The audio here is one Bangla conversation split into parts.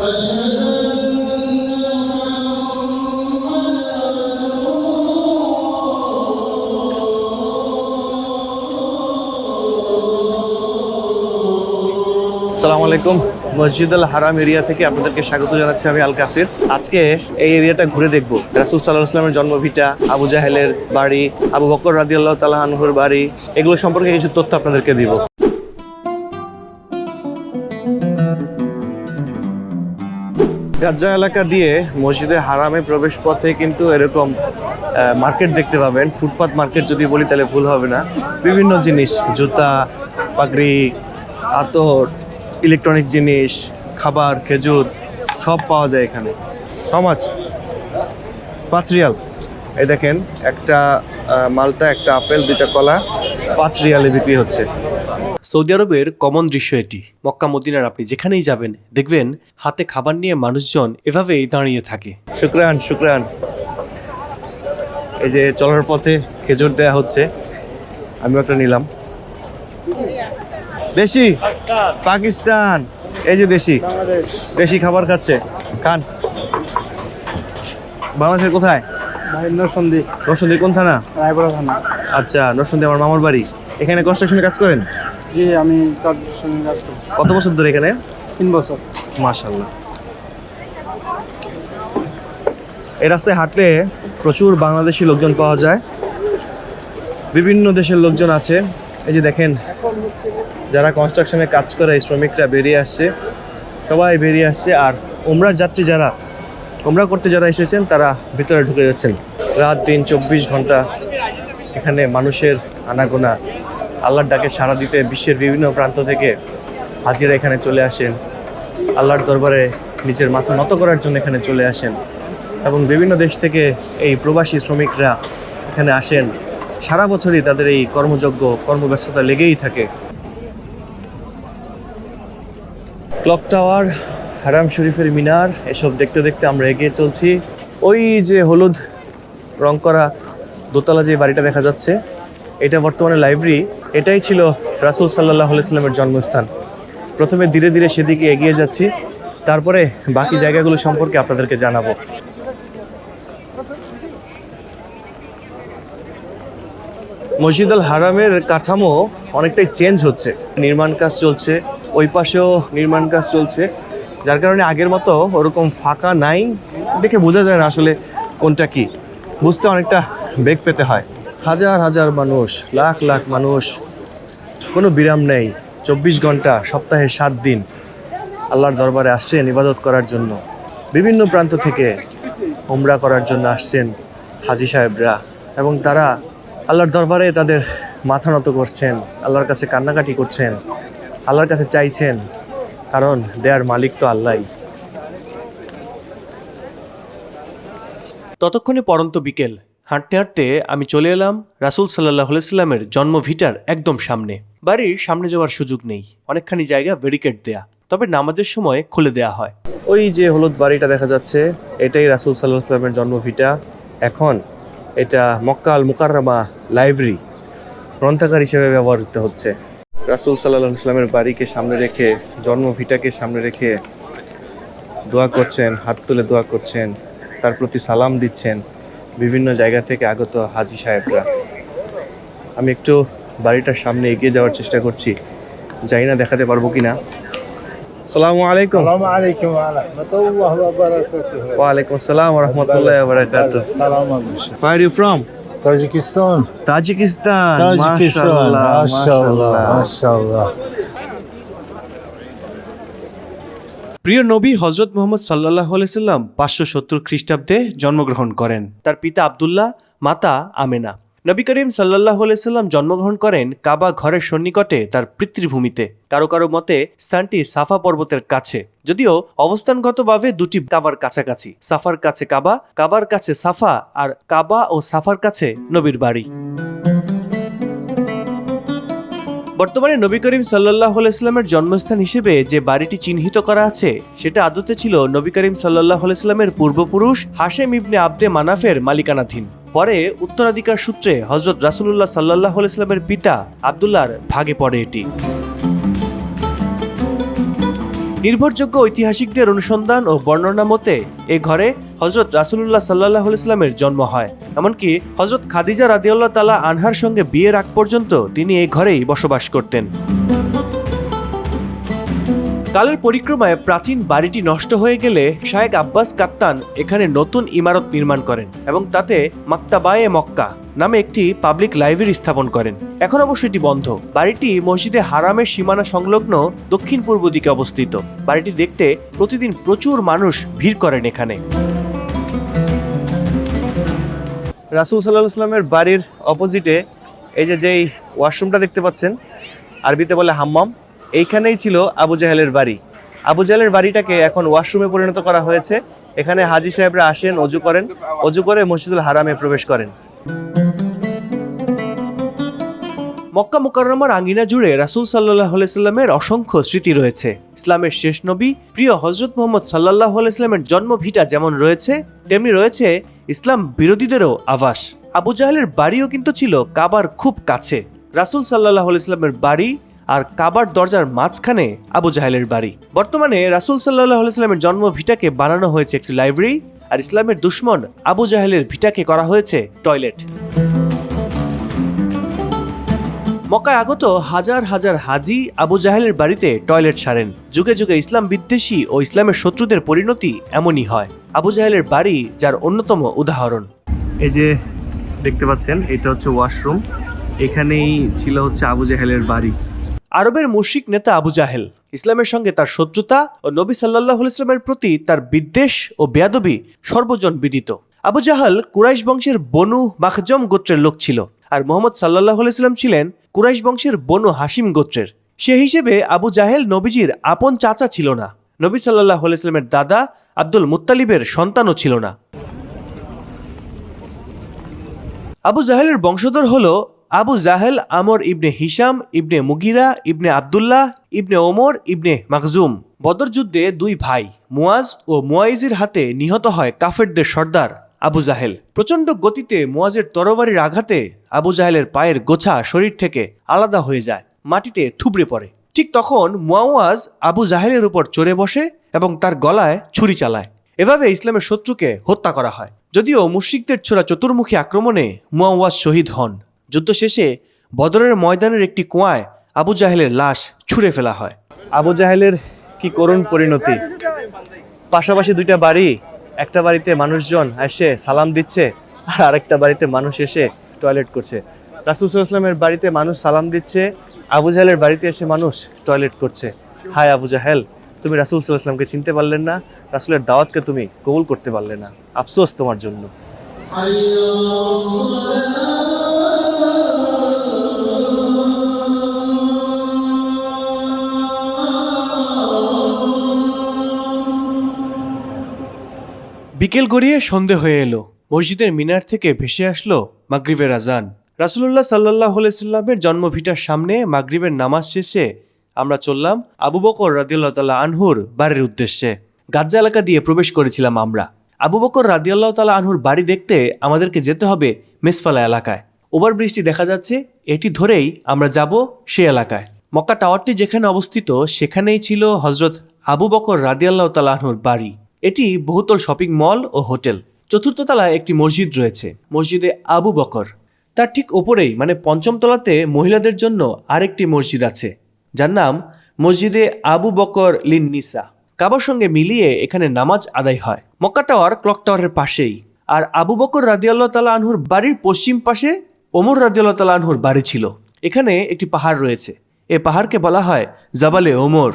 সালাম আলাইকুম। মসজিদ আল হারাম এরিয়া থেকে আপনাদেরকে স্বাগত জানাচ্ছি আমি আল কাসির। আজকে এই এরিয়াটা ঘুরে দেখব। রাসুল সাল্লাহ ইসলামের জন্মভিটা, আবু জাহেলের বাড়ি, আবু বকর রাদি আল্লাহ তালাহানহুর বাড়ি, এগুলো সম্পর্কে কিছু তথ্য আপনাদেরকে দিব। গাজ্জা এলাকা দিয়ে মসজিদে হারামে প্রবেশ পথে কিন্তু এরকম মার্কেট দেখতে পাবেন। ফুটপাত মার্কেট যদি বলি, তাহলে ভুল হবে না। বিভিন্ন জিনিস, জুতা, পাগড়ি, আতর ইলেকট্রনিক জিনিস, খাবার, খেজুর, সব পাওয়া যায় এখানে। সমাজ পাঁচ রিয়াল এই দেখেন, একটা মালটা, একটা আপেল, দুইটা কলা পাঁচ রিয়ালে বিক্রি হচ্ছে। সৌদি আরবের কমন দৃশ্য এটি। মক্কা মদিনার আপনি যেখানেই যাবেন দেখবেন হাতে খাবার নিয়ে মানুষজন এভাবেই দাঁড়িয়ে থাকে। শুক্রান শুক্রান। এই যে চলার পথে খেজুর দেয়া হচ্ছে আমি একটা নিলাম। দেশি? পাকিস্তান। এই যে দেশি। দেশি খাবার খাচ্ছে। খান। বাংলাদেশের কোথায়? নরসন্দী নরসিংদী। কোন থানা? রায়পুরা থানা। আচ্ছা নরসিংদী আমার মামার বাড়ি। এখানে কনস্ট্রাকশনে কাজ করেন? জি আমি তার সঙ্গে কাজ করি কত বছর ধরে এখানে? তিন বছর। মাশাল্লাহ এই রাস্তায় হাঁটলে প্রচুর বাংলাদেশি লোকজন পাওয়া যায়। বিভিন্ন দেশের লোকজন আছে। এই যে দেখেন যারা কনস্ট্রাকশনে কাজ করে এই শ্রমিকরা বেরিয়ে আসছে। সবাই বেরিয়ে আসছে আর ওমরা যাত্রী যারা ওমরা করতে যারা এসেছেন তারা ভিতরে ঢুকে যাচ্ছেন। রাত দিন চব্বিশ ঘণ্টা এখানে মানুষের আনাগোনা। আল্লাহর ডাকে সাড়া দিতে বিশ্বের বিভিন্ন প্রান্ত থেকে হাজিরা এখানে চলে আসেন। আল্লাহর দরবারে নিজের মাথা নত করার জন্য এখানে চলে আসেন। এবং বিভিন্ন দেশ থেকে এই প্রবাসী শ্রমিকরা এখানে আসেন। সারা বছরই তাদের এই কর্মযজ্ঞ, কর্মব্যস্ততা লেগেই থাকে। ক্লক টাওয়ার, হারাম শরীফের মিনার, এসব দেখতে দেখতে আমরা এগিয়ে চলছি। ওই যে হলুদ রং করা দোতলা যে বাড়িটা দেখা যাচ্ছে এটা বর্তমানে লাইব্রেরি এটাই ছিল রাসুল সাল্লাহ ইসলামের জন্মস্থান। প্রথমে ধীরে ধীরে সেদিকে এগিয়ে যাচ্ছি, তারপরে বাকি জায়গাগুলো সম্পর্কে আপনাদেরকে জানাব। মসজিদ আল হারামের কাঠামো অনেকটাই চেঞ্জ হচ্ছে। নির্মাণ কাজ চলছে, ওই পাশেও নির্মাণ কাজ চলছে, যার কারণে আগের মতো ওরকম ফাঁকা নাই। দেখে বোঝা যায় না আসলে কোনটা কি। বুঝতে অনেকটা বেগ পেতে হয়। হাজার হাজার মানুষ, লাখ লাখ মানুষ। কোনো বিরাম নেই, চব্বিশ ঘণ্টা, সপ্তাহে সাত দিন। আল্লাহর দরবারে আসছেন ইবাদত করার জন্য। বিভিন্ন প্রান্ত থেকে উমরা করার জন্য আসছেন হাজি সাহেবরা। এবং তারা আল্লাহর দরবারে তাদের মাথা নত করছেন, আল্লাহর কাছে কান্নাকাটি করছেন, আল্লাহর কাছে চাইছেন, কারণ দেয়ার মালিক তো আল্লাহই ততক্ষণে পরন্ত বিকেল। হাঁটতে হাঁটতে আমি চলে এলাম রাসুল সাল্লাহ সাল্লামের জন্মভিটার একদম সামনে। বাড়ির সামনে যাওয়ার সুযোগ নেই। অনেকখানি জায়গা ব্যারিকেড দেয়া। তবে নামাজের সময় খুলে দেয়া হয়। ওই যে হলুদ বাড়িটা দেখা যাচ্ছে, এটাই রাসুল সাল্লাহ সাল্লামের জন্মভিটা এখন এটা মক্কা আল মুকাররমা লাইব্রেরি, গ্রন্থাগার হিসেবে ব্যবহৃত হচ্ছে। রাসুল সাল্লাহ ইসলামের বাড়িকে সামনে রেখে জন্মভিটাকে সামনে রেখে দোয়া করছেন, হাত তুলে দোয়া করছেন, তার প্রতি সালাম দিচ্ছেন। বিভিন্ন জায়গা থেকে আগত হাজি সাহেবরা। আমি একটু বাড়িটার সামনে এগিয়ে যাওয়ার চেষ্টা করছি। যাই না দেখাতে পারব কিনা। না আসসালামু প্রিয় নবী হজরত মোহাম্মদ সাল্লাহ আলাইসাল্লাম পাঁচশো সত্তর খ্রিস্টাব্দে জন্মগ্রহণ করেন। তার পিতা আবদুল্লাহ, মাতা আমেনা। নবী করিম সাল্লাহ সাল্লাম জন্মগ্রহণ করেন কাবা ঘরের সন্নিকটে তার পিতৃভূমিতে। কারও কারও মতে স্থানটি সাফা পর্বতের কাছে। যদিও অবস্থানগতভাবে দুটি কাবার কাছাকাছি। সাফার কাছে কাবা, কাবার কাছে সাফা, আর কাবা ও সাফার কাছে নবীর বাড়ি। বর্তমানে নবী করিম সাল্লাহ ইসলামের জন্মস্থান হিসেবে যে বাড়িটি চিহ্নিত করা আছে, সেটা আদতে ছিল নবী করিম সাল্লাহ ইসলামের পূর্বপুরুষ হাশেম ইবনে আব্দে মানাফের মালিকানাধীন। পরে উত্তরাধিকার সূত্রে হজরত রাসুলুল্লাহ সাল্লাহ ইসলামের পিতা আবদুল্লাহর ভাগে পড়ে এটি। নির্ভরযোগ্য ঐতিহাসিকদের অনুসন্ধান ও বর্ণনা মতে, এ ঘরে হজরত রাসুলুল্লাহ সাল্লাহ ইসলামের জন্ম হয়। এমনকি হজরত খাদিজা রাদিউল্লাহ তালা আনহার সঙ্গে বিয়ের আগ পর্যন্ত তিনি এই ঘরেই বসবাস করতেন। কালের পরিক্রমায় প্রাচীন বাড়িটি নষ্ট হয়ে গেলে শায়েক আব্বাস কাত্তান এখানে নতুন ইমারত নির্মাণ করেন এবং তাতে মাক্তাবায়ে মক্কা নামে একটি পাবলিক লাইব্রেরি স্থাপন করেন। এখন অবশ্য এটি বন্ধ। বাড়িটি মসজিদে হারামের সীমানা সংলগ্ন দক্ষিণ পূর্ব দিকে অবস্থিত। বাড়িটি দেখতে প্রতিদিন প্রচুর মানুষ ভিড় করেন এখানে। রাসুল সাল্লাহ ইসলামের বাড়ির অপোজিটে এই যে যেই ওয়াশরুমটা দেখতে পাচ্ছেন, আরবিতে বলে হাম্মাম এইখানেই ছিল আবু জাহেলের বাড়ি। আবু জাহেলের বাড়িটাকে এখন ওয়াশরুমে পরিণত করা হয়েছে। এখানে হাজি সাহেবরা আসেন, অজু করেন। অজু করে মসজিদুল হারামে প্রবেশ করেন। মক্কা মুকাররমার আঙ্গিনা জুড়ে রাসূল সাল্লাহ সাল্লামের অসংখ্য স্মৃতি রয়েছে। ইসলামের শেষ নবী, প্রিয় হজরত মোহাম্মদ সাল্লাহ ইসলামের জন্মভিটা যেমন রয়েছে, তেমনি রয়েছে ইসলাম বিরোধীদেরও আবাস আবু জাহেলের বাড়িও কিন্তু ছিল কাবার খুব কাছে। রাসূল সাল্লাহ ইসলামের বাড়ি আর কাবার দরজার মাঝখানে আবু জাহেলের বাড়ি। বর্তমানে রাসূল সাল্লাহ ইসলামের জন্ম ভিটাকে বানানো হয়েছে একটি লাইব্রেরি আর ইসলামের দুশ্মন আবু জাহেলের ভিটাকে করা হয়েছে টয়লেট। মক্কায় আগত হাজার হাজার হাজি আবু জাহেলের বাড়িতে টয়লেট সারেন। যুগে যুগে ইসলাম বিদ্বেষী ও ইসলামের শত্রুদের পরিণতি এমনই হয়। আবু জাহেলের বাড়ি যার অন্যতম উদাহরণ। এই যে দেখতে পাচ্ছেন, এটা হচ্ছে ওয়াশরুম। এখানেই ছিল হচ্ছে আবু জাহেলের বাড়ি। আরবের মুশরিক নেতা আবু জাহেল। ইসলামের সঙ্গে তার শত্রুতা ও নবী সাল্লাহ ইসলামের প্রতি তার বিদ্বেষ ও বেয়াদবি সর্বজন বিদিত। আবু জাহাল কুরাইশ বংশের বনু মাখজম গোত্রের লোক ছিল আর মোহাম্মদ সাল্লাহ ইসলাম ছিলেন কুরাইশ বংশের বনু হাসিম গোত্রের। সে হিসেবে আবু জাহেল নবীজির আপন চাচা ছিল না। নবী সাল্লাহ ইসলামের দাদা আব্দুল মুত্তালিবের সন্তানও ছিল না। আবু জাহেলের বংশধর হল আবু জাহেল, আমর ইবনে হিসাম ইবনে মুগিরা, ইবনে আবদুল্লাহ, ইবনে ওমর, ইবনে মাকজুম বদর যুদ্ধে দুই ভাই মুয়াজ ও মুয়াইজির হাতে নিহত হয় কাফেরদের সর্দার আবু জাহেল। প্রচণ্ড গতিতে মুয়াজের তরবারির আঘাতে আবু জাহেলের পায়ের গোছা শরীর থেকে আলাদা হয়ে যায়, মাটিতে থুবড়ে পড়ে। ঠিক তখন মুয়াওয়াজ আবু জাহেলের উপর চড়ে বসে এবং তার গলায় ছুরি চালায়। এভাবে ইসলামের শত্রুকে হত্যা করা হয়। যদিও মুশরিকদের ছোড়া চতুর্মুখী আক্রমণে মুয়াওয়াজ শহীদ হন। যুদ্ধ শেষে বদরের ময়দানের একটি কুয়ায় আবু জাহেলের লাশ ছুঁড়ে ফেলা হয়। আবু জাহেলের কি করুণ পরিণতি। পাশাপাশি দুইটা বাড়ি একটা বাড়িতে মানুষজন এসে সালাম দিচ্ছে আর আরেকটা বাড়িতে মানুষ এসে টয়লেট করছে। রাসুল ইসলামের বাড়িতে মানুষ সালাম দিচ্ছে আবু জাহেলের বাড়িতে এসে মানুষ টয়লেট করছে। হাই আবু জাহেল তুমি রাসুল ইসলামকে চিনতে পারলেন না রাসুলের দাওয়াতকে তুমি কবুল করতে পারলে না। আফসোস তোমার জন্য। বিকেল গড়িয়ে সন্ধে হয়ে এলো। মসজিদের মিনার থেকে ভেসে আসলো মাগরিবের আজান। রাসুলুল্লাহ সাল্লাহ সাল্লামের জন্মভিটার সামনে মাগরিবের নামাজ শেষে আমরা চললাম আবু বকর রাদিয়াল্লাহ আনহুর বাড়ির উদ্দেশ্যে। গাজ্জা এলাকা দিয়ে প্রবেশ করেছিলাম আমরা। আবু বকর রাদিয়াল্লাহ তাল্লাহ আনহুর বাড়ি দেখতে আমাদেরকে যেতে হবে মেসফালা এলাকায়। ওভার ব্রিজটি দেখা যাচ্ছে, এটি ধরেই আমরা যাব সে এলাকায়। মক্কা টাওয়ারটি যেখানে অবস্থিত, সেখানেই ছিল হজরত আবু বকর রাদিয়াল্লাহ আনহুর বাড়ি। এটি বহুতল শপিং মল ও হোটেল। চতুর্থ তলায় একটি মসজিদ রয়েছে, মসজিদে আবু বকর। তার ঠিক ওপরেই মানে পঞ্চম তলাতে মহিলাদের জন্য আরেকটি মসজিদ আছে, যার নাম মসজিদে আবু বকর লিন নিসা। কাবার সঙ্গে মিলিয়ে এখানে নামাজ আদায় হয়। মক্কা টাওয়ার ক্লক টাওয়ারের পাশেই। আর আবু বকর রাদিয়াল্লাহ তালা আনহুর বাড়ির পশ্চিম পাশে ওমর রাদিয়াল্লাহ তালা আনহুর বাড়ি ছিল। এখানে একটি পাহাড় রয়েছে। এ পাহাড়কে বলা হয় জাবালে ওমর।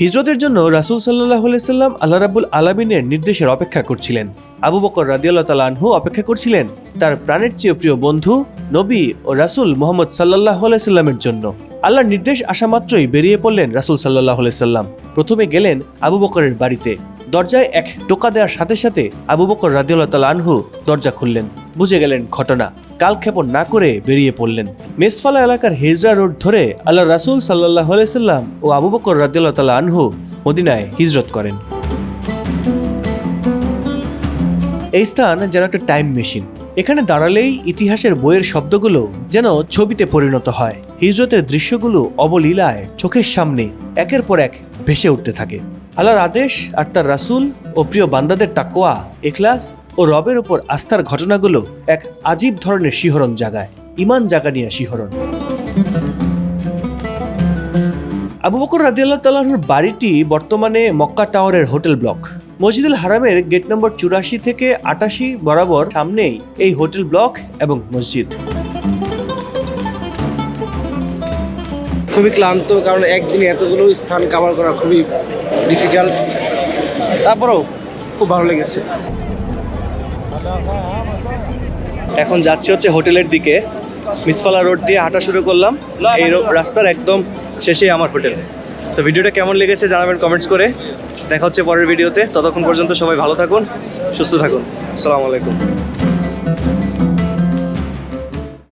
হিজরতের জন্য রাসুল সাল্লাহ সাল্লাম আল্লাহ রাবুল আলমিনের নির্দেশের অপেক্ষা করছিলেন। আবু বকর রাদিয়াল্লাহ তালা আনহু অপেক্ষা করছিলেন তার প্রাণের চেয়ে প্রিয় বন্ধু, নবী ও রাসুল মোহাম্মদ সাল্লাহ সাল্লামের জন্য। আল্লাহর নির্দেশ আসা মাত্রই বেরিয়ে পড়লেন রাসুল সাল্লাহ সাল্লাম। প্রথমে গেলেন আবু বকরের বাড়িতে। দরজায় এক টোকা দেওয়ার সাথে সাথে আবু বকর রাদিউল্লাহ তাল আনহু দরজা খুললেন। বুঝে গেলেন ঘটনা। কালক্ষেপণ না করে বেরিয়ে পড়লেন। মেসফালা এলাকার হেজরা রোড ধরে আল্লাহ রাসুল সাল্লাহ আলাইসাল্লাম ও আবু বকর রাদিউল্লাহ তাল আনহু মদিনায় হিজরত করেন। এই স্থান যেন একটা টাইম মেশিন। এখানে দাঁড়ালেই ইতিহাসের বইয়ের শব্দগুলো যেন ছবিতে পরিণত হয়। হিজরতের দৃশ্যগুলো অবলীলায় চোখের সামনে একের পর এক ভেসে উঠতে থাকে। আল্লাহর আদেশ আর তার রাসূল ও প্রিয় বান্দাদের তাকোয়া এখলাস ও রবের ওপর আস্থার ঘটনাগুলো এক আজীব ধরনের শিহরণ জাগায়, ইমান জাগানিয়া শিহরণ। আবু বকর রাদিয়াল্লাহ তাল্লাহর বাড়িটি বর্তমানে মক্কা টাওয়ারের হোটেল ব্লক। মসজিদুল হারামের গেট নম্বর চুরাশি থেকে আটাশি বরাবর সামনেই এই হোটেল ব্লক এবং মসজিদ। খুবই ক্লান্ত, কারণ একদিনে এতগুলো স্থান কাভার করা খুবই ডিফিকাল্ট তারপরেও খুব ভালো লেগেছে। এখন যাচ্ছি হচ্ছে হোটেলের দিকে। মিসফালা রোড দিয়ে হাঁটা শুরু করলাম। এই রাস্তার একদম শেষেই আমার হোটেল। তো ভিডিওটা কেমন লেগেছে জানাবেন কমেন্টস করে। দেখা হচ্ছে পরের ভিডিওতে। ততক্ষণ পর্যন্ত সবাই ভালো থাকুন, সুস্থ থাকুন। আসসালামু আলাইকুম।